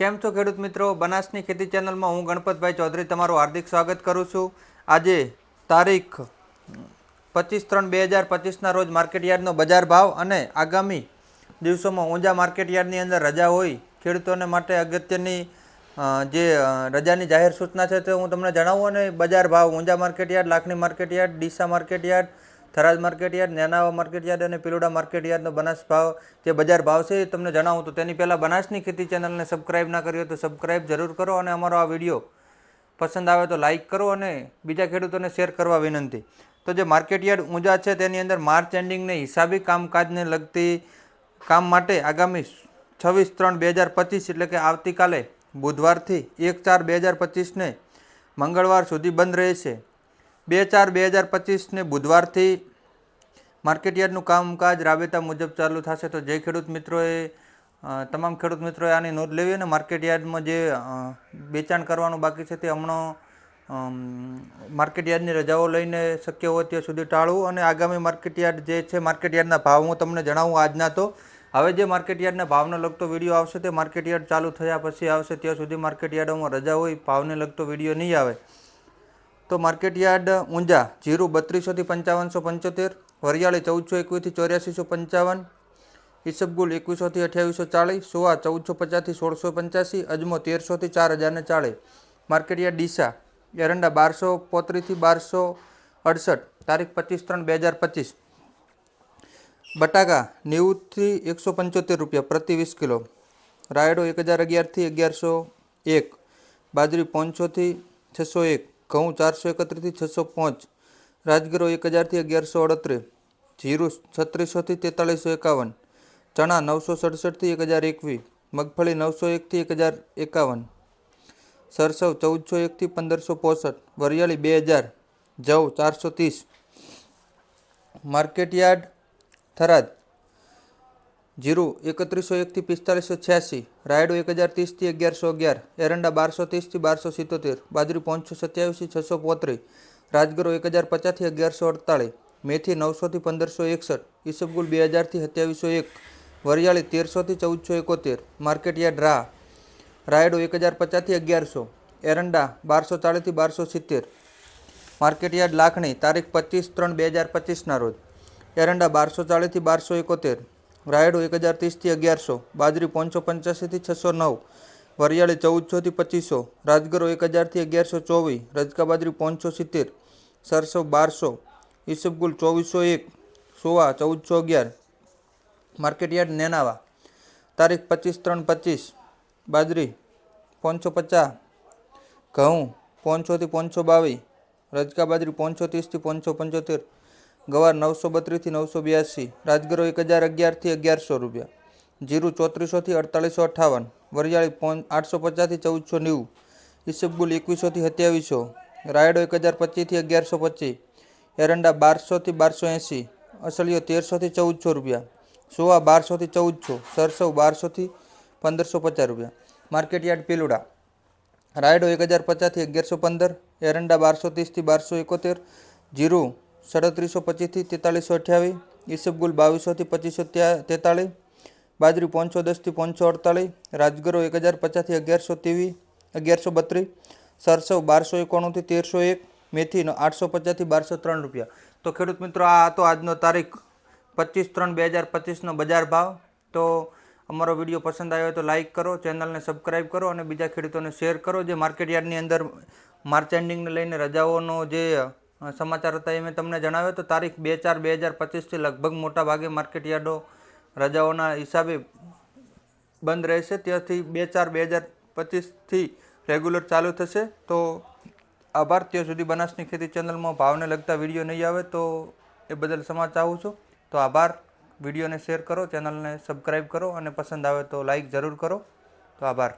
કેમ છો ખેડૂત મિત્રો? બનાસની ખેતી ચેનલમાં હું ગણપતભાઈ ચૌધરી તમારું હાર્દિક સ્વાગત કરું છું. આજે તારીખ પચીસ ત્રણ બે હજાર પચીસના રોજ માર્કેટયાર્ડનો બજાર ભાવ અને આગામી દિવસોમાં ઊંઝા માર્કેટયાર્ડની અંદર રજા હોય, ખેડૂતોને માટે અગત્યની જે રજાની જાહેર સૂચના છે તે હું તમને જણાવું અને બજાર ભાવ, Unjha market yard Lakhani market yard Deesa market yard Tharad market yard Nenava market yard અને પિલોડા માર્કેટયાર્ડનો બનાસ ભાવ જે બજાર ભાવ છે એ તમને જણાવું તો તેની પહેલાં બનાસની ખેતી ચેનલને સબસ્ક્રાઇબ ના કરી તો સબસ્ક્રાઇબ જરૂર કરો અને અમારો આ વીડિયો પસંદ આવે તો લાઇક કરો અને બીજા ખેડૂતોને શેર કરવા વિનંતી. તો જે માર્કેટયાર્ડ ઊંઝા છે તેની અંદર માર્ચ એન્ડિંગને હિસાબી કામકાજને લગતી કામ માટે આગામી છવ્વીસ ત્રણ બે હજાર પચીસ એટલે કે આવતીકાલે બુધવારથી એક ચાર બે હજાર પચીસને મંગળવાર સુધી બંધ રહેશે. બે ચાર બે હજાર પચીસને બુધવારથી માર્કેટયાર્ડનું કામકાજ રાબેતા મુજબ ચાલુ થશે તો જે ખેડૂત મિત્રોએ તમામ ખેડૂત મિત્રોએ આની નોંધ લેવી અને માર્કેટયાર્ડમાં જે વેચાણ કરવાનું બાકી છે તે હમણાં માર્કેટયાર્ડની રજાઓ લઈને શક્ય હોય ત્યાં સુધી ટાળવું અને આગામી માર્કેટયાર્ડ જે છે માર્કેટયાર્ડના ભાવ હું તમને જણાવું આજના તો. હવે જે માર્કેટયાર્ડના ભાવને લગતો વીડિયો આવશે તે માર્કેટયાર્ડ ચાલુ થયા પછી આવશે ત્યાં સુધી માર્કેટયાર્ડોમાં રજા હોય ભાવને લગતો વીડિયો નહીં આવે. તો માર્કેટયાર્ડ ઊંઝા જીરું બત્રીસોથી પંચાવનસો પંચોતેર વરિયાળી ચૌદસો એકવીસથી ચોર્યાસીસો પંચાવન, ઈસબગુલ એકવીસોથી અઠ્યાવીસો ચાળીસ, સોવા ચૌદસો પચાસથી સોળસો પંચ્યાસી, અજમો તેરસોથી ચાર હજારને ચાળીસ માર્કેટિયા ડીસા, એરંડા બારસો પોત્રીસથી બારસો અડસઠ, તારીખ પચીસ ત્રણ બે હજાર પચીસ. બટાકા નેવુંથી એકસો પંચોતેર રૂપિયા પ્રતિ વીસ કિલો, રાયડો એક હજાર અગિયારથી અગિયારસો એક, બાજરી પાંચસોથી છસો એક, ઘઉં ચારસો એકત્રીસથી છસો પાંચ રાજગરો એક હજારથી અગિયારસો અડત્રીસ, જીરું છત્રીસોથી તેતાલીસો એકાવન, ચણા નવસો સડસઠથી એક હજાર એકવીસ, મગફળી નવસો એકથી એક હજાર એકાવન, સરસવ ચૌદસો એકથી પંદરસો પોસઠ, વરિયાળી બે હજાર જવ ચારસો ત્રીસ, માર્કેટયાર્ડ થરાદ, જીરું એકત્રીસો એકથી પિસ્તાલીસો છ્યાસી, રાયડો એક હજાર ત્રીસથી અગિયારસો અગિયાર, એરંડા બારસો ત્રીસથી બારસો સિત્તોતેર, બાજરી પાંચસો સત્યાવીસથી છસો પોત્રીસ રાજગરો એક હજાર પચાસથી અગિયારસો અડતાળીસ મેથી નવસોથી પંદરસો એકસઠ ઈસબગુલ બે હજારથી સત્યાવીસો એક વરિયાળી તેરસોથી ચૌદસો એકોતેર માર્કેટયાર્ડ રા રાયડો એક હજાર પચાસથી અગિયારસો, એરંડા બારસો ચાળીસથી બારસો સિત્તેર માર્કેટયાર્ડ લાખણી તારીખ પચીસ ત્રણ બે હજાર પચીસના રોજ, એરંડા બારસો ચાળીસથી બારસો એકોતેર રાયડો એક હજાર ત્રીસથી અગિયારસો, બાજરી પાંચસો પંચ્યાસીથી છસો નવ વરિયાળી ચૌદસોથી પચીસો, રાજગરો એક હજારથી અગિયારસો ચોવીસ, રજકા બાજરી પાંચસો સિત્તેર સરસો બારસો ઈસબગુલ ચોવીસો એક, સોવા ચૌદસો અગિયાર માર્કેટયાર્ડ નેનાવા, તારીખ પચીસ ત્રણ પચીસ, બાજરી પાંચસો પચાસ, ઘઉં પાંચસોથી પાંચસો બાવીસ, રજકા બાજરી પાંચસો ત્રીસથી પાંચસો પંચોતેર, ગવાર નવસો બત્રીસથી નવસો બ્યાસી, રાજગરો એક હજાર અગિયારથી અગિયારસો રૂપિયા, જીરું ચોત્રીસોથી અડતાલીસો અઠ્ઠાવન વરિયાળી પોન આઠસો પચાસથી ચૌદસો નેવું ઈસબગુલ એકવીસોથી સત્યાવીસો રાયડો એક હજાર પચીસથી અગિયારસો પચીસ. એરંડા બારસોથી બારસો એંસી. અસલીઓ તેરસોથી ચૌદસો રૂપિયા. સોવા બારસોથી ચૌદસો. સરસવ બારસોથી પંદરસો પચાસ રૂપિયા. Market yard Piluda. રાયડો એક હજાર પચાસથી અગિયારસો પંદર. એરંડા બારસો ત્રીસથી બારસો એકોતેર. જીરું સાડત્રીસો પચીસથી તેતાલીસો અઠ્યાવીસ. ઈસબગુલ બાવીસોથી પચીસો તેતાળીસ બાજરી પાંચસો દસથી પાંચસો અડતાળીસ રાજગરો એક હજાર પચાસથી અગિયારસો ત્રેવીસ. અગિયારસો બત્રીસ. સરસવ બારસો એકાણુંથી તેરસો એક મેથી આઠસો પચાસથી બારસો ત્રણ રૂપિયા. તો ખેડૂત મિત્રો, આ હતો આજનો તારીખ પચીસ ત્રણ બે હજાર પચીસનો બજાર ભાવ. તો અમારો વીડિયો પસંદ આવ્યો તો લાઇક કરો, ચેનલને સબસ્ક્રાઇબ કરો અને બીજા ખેડૂતોને શેર કરો. જે માર્કેટ યાર્ડની અંદર માર્ચ એન્ડિંગને લઈને રજાઓનો જે સમાચાર હતા એ મેં તમને જણાવ્યો. તો તારીખ બે ચાર બે હજાર પચીસથી લગભગ મોટા ભાગે માર્કેટ યાર્ડો રજાઓના હિસાબે બંધ રહેશે. ત્યાંથી બે ચાર બે હજાર પચીસથી રેગ્યુલર ચાલુ થશે, તો આભાર. ત્યાં સુધી બનાસની ખેતી ચેનલમાં ભાવને લગતા વીડિયો નહીં આવે, તો એ બદલ સમા ચાહું છું. તો આભાર. વિડીયોને શેર કરો, ચેનલને સબસ્ક્રાઈબ કરો અને પસંદ આવે તો લાઈક જરૂર કરો. તો આભાર.